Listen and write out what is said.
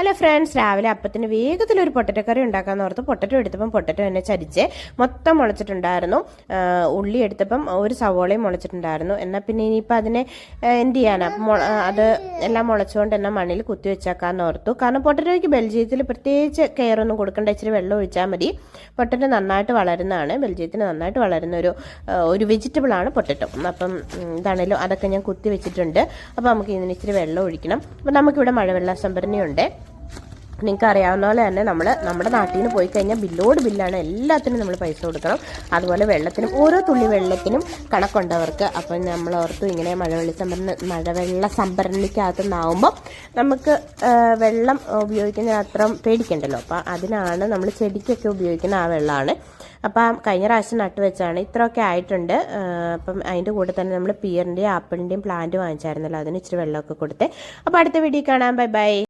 Hello friends രാവിലെ അപ്പത്തിന് വേഗത്തിൽ ഒരു പൊട്ടറ്റോ കറി ഉണ്ടാക്കാന്ന് ഓർത്ത് പൊട്ടറ്റോ എടുത്തപ്പം പൊട്ടറ്റോ എന്നെ ചരിച്ച് മൊത്തം മുളച്ചിട്ടുണ്ടായിരുന്നു. ഉള്ളി എടുത്തപ്പം ഒരു സവോളയും മുളച്ചിട്ടുണ്ടായിരുന്നു. എന്നാൽ പിന്നെ ഇനിയിപ്പോൾ അതിനെ എന്ത് ചെയ്യാനാ? അത് എല്ലാം മുളച്ചുകൊണ്ട് എന്നാൽ മണ്ണിൽ കുത്തി വെച്ചേക്കാന്ന് ഓർത്തു. കാരണം പൊട്ടറ്റോയ്ക്ക് ബെൽജിയത്തിൽ പ്രത്യേകിച്ച് കെയർ ഒന്നും കൊടുക്കേണ്ട ഇച്ചിരി വെള്ളം ഒഴിച്ചാൽ മതി. പൊട്ടറ്റോ നന്നായിട്ട് വളരുന്നതാണ്. ബെൽജിയത്തിന് നന്നായിട്ട് വളരുന്ന ഒരു ഒരു വെജിറ്റബിൾ ആണ് പൊട്ടറ്റോ. അപ്പം ഇതാണേലും അതൊക്കെ ഞാൻ കുത്തി വെച്ചിട്ടുണ്ട്. അപ്പോൾ നമുക്ക് ഇതിന് ഇച്ചിരി വെള്ളം ഒഴിക്കണം. അപ്പം നമുക്കിവിടെ മഴവെള്ള സംഭരണിയുണ്ട്. നിങ്ങൾക്ക് അറിയാവുന്ന പോലെ തന്നെ നമ്മൾ നമ്മുടെ നാട്ടിൽ നിന്ന് പോയി കഴിഞ്ഞാൽ ബില്ലോട് ബില്ലാണ് എല്ലാത്തിനും നമ്മൾ പൈസ കൊടുക്കണം. അതുപോലെ വെള്ളത്തിനും ഓരോ തുള്ളി വെള്ളത്തിനും കണക്കുണ്ടവർക്ക്. അപ്പം നമ്മൾ ഓർത്തു ഇങ്ങനെ മഴവെള്ള സംഭരണ മഴവെള്ള സംഭരണിക്കകത്ത് നിന്നാവുമ്പോൾ നമുക്ക് വെള്ളം ഉപയോഗിക്കുന്ന അത്ര പേടിക്കണ്ടല്ലോ. അപ്പം അതിനാണ് നമ്മൾ ചെടിക്കൊക്കെ ഉപയോഗിക്കുന്ന ആ വെള്ളമാണ് അപ്പം കഴിഞ്ഞ പ്രാവശ്യം നട്ടു വെച്ചാണ്. ഇത്രയൊക്കെ ആയിട്ടുണ്ട്. അപ്പം അതിന്റെ കൂടെ തന്നെ നമ്മൾ പിയറിന്റെയും ആപ്പിളിന്റെയും പ്ലാന്റ് വാങ്ങിച്ചായിരുന്നല്ലോ. അതിന് ഇച്ചിരി വെള്ളമൊക്കെ കൊടുത്തേ. അപ്പോൾ അടുത്ത വീഡിയോ കാണാം. Bye bye.